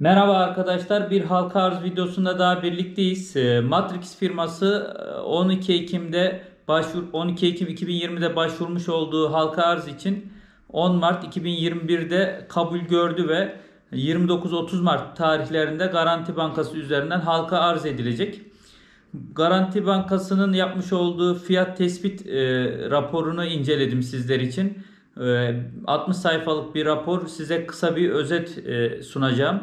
Merhaba arkadaşlar, bir halka arz videosunda daha birlikteyiz. Ee, Matrix firması e, 12 Ekim'de başvur 12 Ekim 2020'de başvurmuş olduğu halka arz için 10 Mart 2021'de kabul gördü ve 29-30 Mart tarihlerinde Garanti Bankası üzerinden halka arz edilecek. Garanti Bankası'nın yapmış olduğu fiyat tespit e, raporunu inceledim sizler için. E, 60 sayfalık bir rapor. Size kısa bir özet e, sunacağım.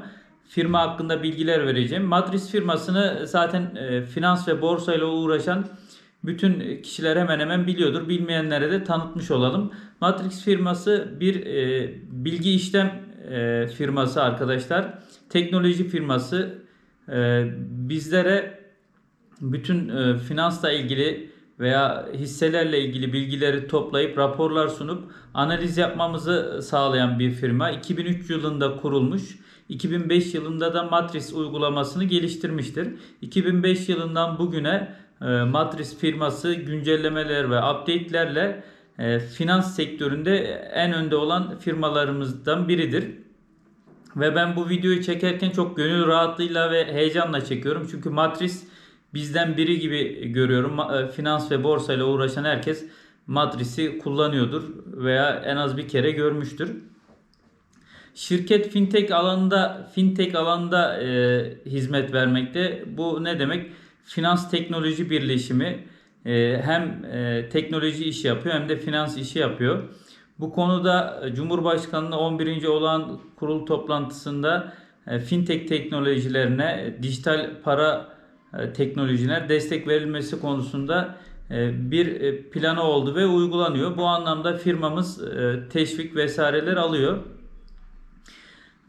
Firma hakkında bilgiler vereceğim. Matrix firmasını zaten e, finans ve borsa ile uğraşan bütün kişiler hemen hemen biliyordur. Bilmeyenlere de tanıtmış olalım. Matrix firması bir e, bilgi işlem e, firması arkadaşlar. Teknoloji firması. E, bizlere bütün e, finansla ilgili veya hisselerle ilgili bilgileri toplayıp raporlar sunup analiz yapmamızı sağlayan bir firma. 2003 yılında kurulmuş. 2005 yılında da Matris uygulamasını geliştirmiştir. 2005 yılından bugüne e, Matris firması güncellemeler ve update'lerle e, finans sektöründe en önde olan firmalarımızdan biridir. Ve ben bu videoyu çekerken çok gönül rahatlığıyla ve heyecanla çekiyorum. Çünkü Matris bizden biri gibi görüyorum. E, Finans ve borsa ile uğraşan herkes Matris'i kullanıyordur veya en az bir kere görmüştür. Şirket fintech alanında fintech alanında e, hizmet vermekte. Bu ne demek? Finans teknoloji birleşimi e, hem e, teknoloji işi yapıyor hem de finans işi yapıyor. Bu konuda Cumhurbaşkanı'nın 11. olan kurul toplantısında e, fintech teknolojilerine, dijital para e, teknolojiler destek verilmesi konusunda e, bir e, planı oldu ve uygulanıyor. Bu anlamda firmamız e, teşvik vesaireler alıyor.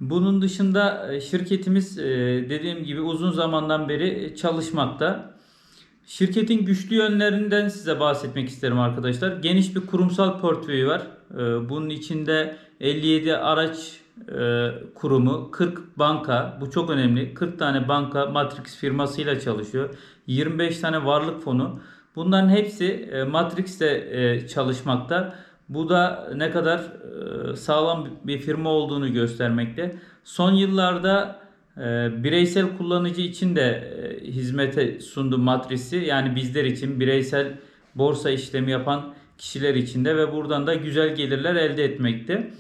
Bunun dışında e, şirketimiz e, dediğim gibi uzun zamandan beri çalışmakta. Şirketin güçlü yönlerinden size bahsetmek isterim arkadaşlar. Geniş bir kurumsal portföyü var. E, Bunun içinde 57 araç kurumu, 40 banka, bu çok önemli. 40 tane banka Matrix firmasıyla çalışıyor. 25 tane varlık fonu. Bunların hepsi Matrix'te çalışmakta. Bu da ne kadar e, sağlam bir firma olduğunu göstermekte. Son yıllarda e, bireysel kullanıcı için de e, hizmete sundu Matris'i. Yani bizler için bireysel borsa işlemi yapan kişiler için de ve buradan da güzel gelirler elde etmekte.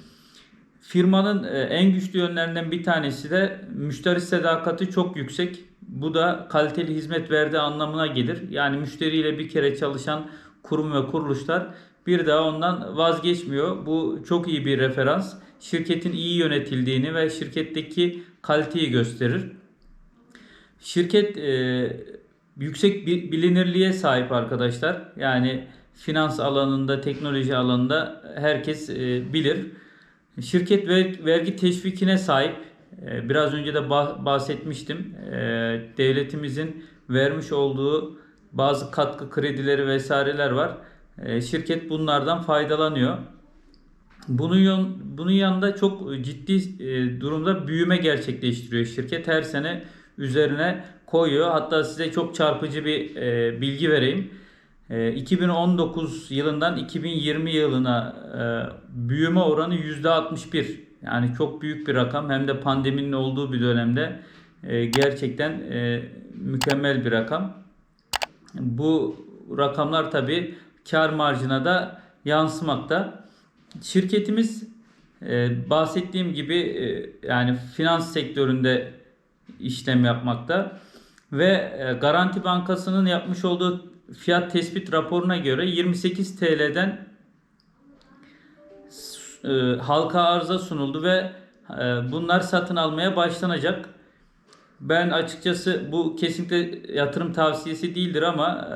Firmanın en güçlü yönlerinden bir tanesi de müşteri sadakati çok yüksek. Bu da kaliteli hizmet verdiği anlamına gelir. Yani müşteriyle bir kere çalışan kurum ve kuruluşlar bir daha ondan vazgeçmiyor. Bu çok iyi bir referans. Şirketin iyi yönetildiğini ve şirketteki kaliteyi gösterir. Şirket e, yüksek bir bilinirliğe sahip arkadaşlar. Yani finans alanında, teknoloji alanında herkes e, bilir. Şirket ver- vergi teşvikine sahip. E, biraz önce de bah- bahsetmiştim. E, devletimizin vermiş olduğu bazı katkı kredileri vesaireler var. E, şirket bunlardan faydalanıyor. Bunun bunun yanında çok ciddi e, durumda büyüme gerçekleştiriyor şirket. Her sene üzerine koyuyor. Hatta size çok çarpıcı bir e, bilgi vereyim. E, 2019 yılından 2020 yılına büyüme oranı %61. Yani çok büyük bir rakam. Hem de pandeminin olduğu bir dönemde gerçekten mükemmel bir rakam. Bu rakamlar tabi kar marjına da yansımakta. Şirketimiz e, bahsettiğim gibi e, yani finans sektöründe işlem yapmakta ve e, Garanti Bankası'nın yapmış olduğu fiyat tespit raporuna göre 28 TL'den halka arıza sunuldu ve bunlar satın almaya başlanacak. Ben açıkçası bu kesinlikle yatırım tavsiyesi değildir ama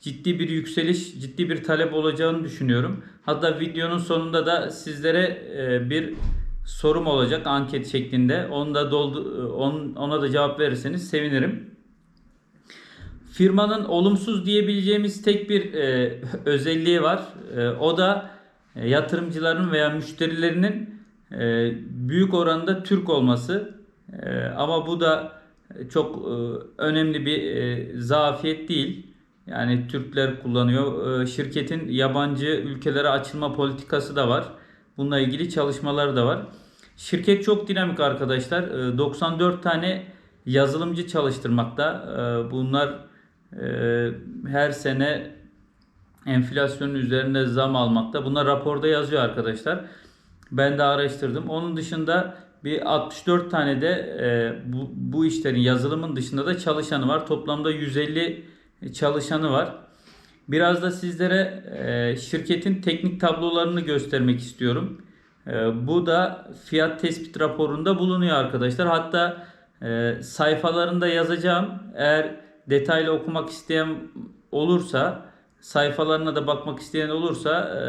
ciddi bir yükseliş, ciddi bir talep olacağını düşünüyorum. Hatta videonun sonunda da sizlere e, bir sorum olacak anket şeklinde. Onu da doldu, on- ona da cevap verirseniz sevinirim. Firmanın olumsuz diyebileceğimiz tek bir e, özelliği var. E, o da e, yatırımcıların veya müşterilerinin e, büyük oranda Türk olması. E, ama bu da çok e, önemli bir e, zafiyet değil. Yani Türkler kullanıyor. E, şirketin yabancı ülkelere açılma politikası da var. Bununla ilgili çalışmaları da var. Şirket çok dinamik arkadaşlar. Ee, 94 tane yazılımcı çalıştırmakta. Ee, Bunlar e, her sene enflasyonun üzerinde zam almakta. Bunlar raporda yazıyor arkadaşlar. Ben de araştırdım. Onun dışında bir 64 tane de e, bu, bu işlerin yazılımın dışında da çalışanı var. Toplamda 150 çalışanı var. Biraz da sizlere e, şirketin teknik tablolarını göstermek istiyorum. E, bu da fiyat tespit raporunda bulunuyor arkadaşlar. Hatta e, sayfalarında yazacağım. Eğer detaylı okumak isteyen olursa, sayfalarına da bakmak isteyen olursa e,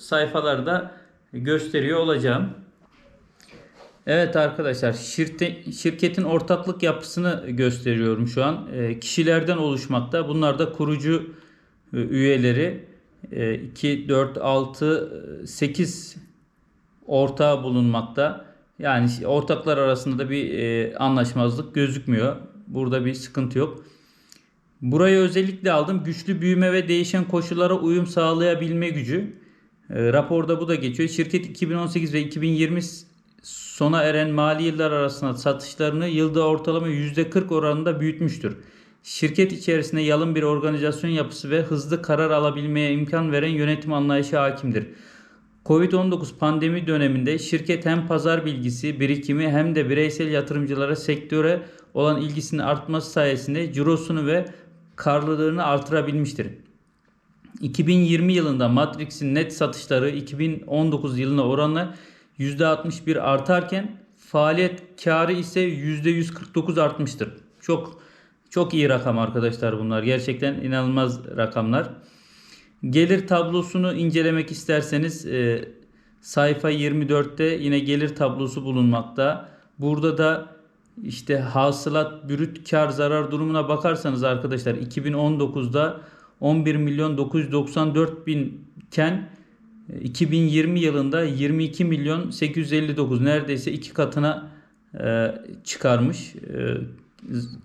sayfalarda gösteriyor olacağım. Evet arkadaşlar şirte, şirketin ortaklık yapısını gösteriyorum şu an. E, kişilerden oluşmakta. Bunlar da kurucu e, üyeleri. E, 2, 4, 6, 8 ortağı bulunmakta. Yani ortaklar arasında da bir e, anlaşmazlık gözükmüyor. Burada bir sıkıntı yok. Burayı özellikle aldım. Güçlü büyüme ve değişen koşullara uyum sağlayabilme gücü. E, raporda bu da geçiyor. Şirket 2018 ve 2020 sona eren mali yıllar arasında satışlarını yılda ortalama %40 oranında büyütmüştür. Şirket içerisinde yalın bir organizasyon yapısı ve hızlı karar alabilmeye imkan veren yönetim anlayışı hakimdir. Covid-19 pandemi döneminde şirket hem pazar bilgisi, birikimi hem de bireysel yatırımcılara sektöre olan ilgisinin artması sayesinde cirosunu ve karlılığını artırabilmiştir. 2020 yılında Matrix'in net satışları 2019 yılına oranla %61 artarken faaliyet karı ise %149 artmıştır. Çok çok iyi rakam arkadaşlar bunlar. Gerçekten inanılmaz rakamlar. Gelir tablosunu incelemek isterseniz e, sayfa 24'te yine gelir tablosu bulunmakta. Burada da işte hasılat, brüt kar zarar durumuna bakarsanız arkadaşlar 2019'da 11 milyon 994 bin iken 2020 yılında 22 milyon 859 neredeyse iki katına e, çıkarmış e,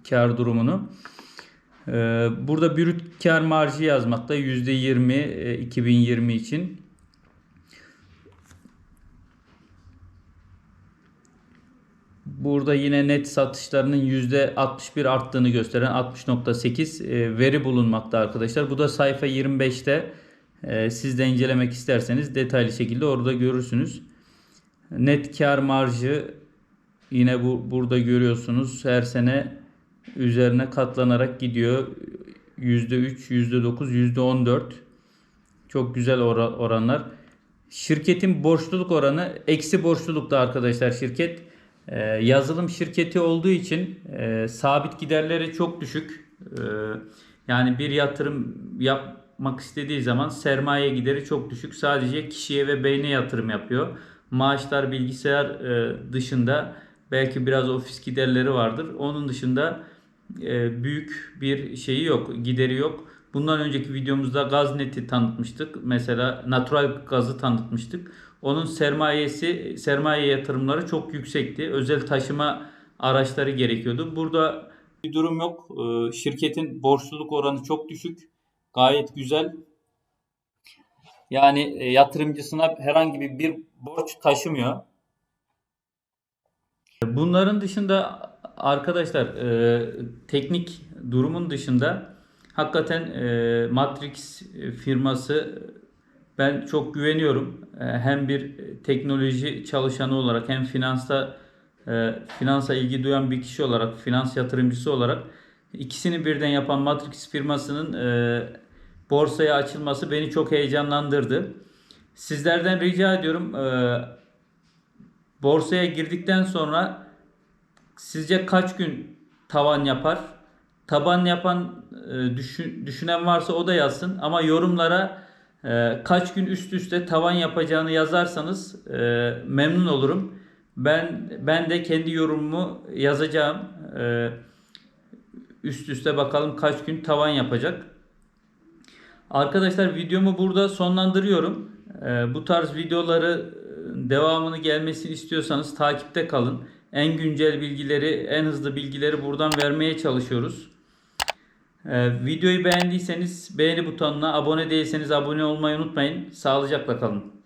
kar durumunu. E, burada brüt kar marjı yazmakta %20 e, 2020 için. Burada yine net satışlarının %61 arttığını gösteren 60.8 e, veri bulunmakta arkadaşlar. Bu da sayfa 25'te e, siz de incelemek isterseniz detaylı şekilde orada görürsünüz. Net kar marjı yine bu burada görüyorsunuz. Her sene üzerine katlanarak gidiyor. %3, %9, %14. Çok güzel oranlar. Şirketin borçluluk oranı eksi borçlulukta arkadaşlar şirket. Ee, yazılım şirketi olduğu için e, sabit giderleri çok düşük. Ee, yani bir yatırım yapmak istediği zaman sermaye gideri çok düşük. Sadece kişiye ve beyne yatırım yapıyor. Maaşlar bilgisayar e, dışında belki biraz ofis giderleri vardır. Onun dışında e, büyük bir şeyi yok, gideri yok. Bundan önceki videomuzda gaz neti tanıtmıştık. Mesela natural gazı tanıtmıştık. Onun sermayesi, sermaye yatırımları çok yüksekti. Özel taşıma araçları gerekiyordu. Burada bir durum yok. Ee, Şirketin borçluluk oranı çok düşük. Gayet güzel. Yani e, yatırımcısına herhangi bir, bir borç taşımıyor. Bunların dışında arkadaşlar e, teknik durumun dışında hakikaten e, Matrix firması ben çok güveniyorum. E, hem bir teknoloji çalışanı olarak hem finansta e, finansa ilgi duyan bir kişi olarak, finans yatırımcısı olarak ikisini birden yapan Matrix firmasının e, borsaya açılması beni çok heyecanlandırdı. Sizlerden rica ediyorum e, borsaya girdikten sonra sizce kaç gün tavan yapar? Taban yapan e, düşün, düşünen varsa o da yazsın ama yorumlara e, kaç gün üst üste tavan yapacağını yazarsanız e, memnun olurum. Ben ben de kendi yorumumu yazacağım. E, üst üste bakalım kaç gün tavan yapacak. Arkadaşlar videomu burada sonlandırıyorum. E, bu tarz videoları devamını gelmesini istiyorsanız takipte kalın. En güncel bilgileri, en hızlı bilgileri buradan vermeye çalışıyoruz. Ee, videoyu beğendiyseniz beğeni butonuna, abone değilseniz abone olmayı unutmayın. Sağlıcakla kalın.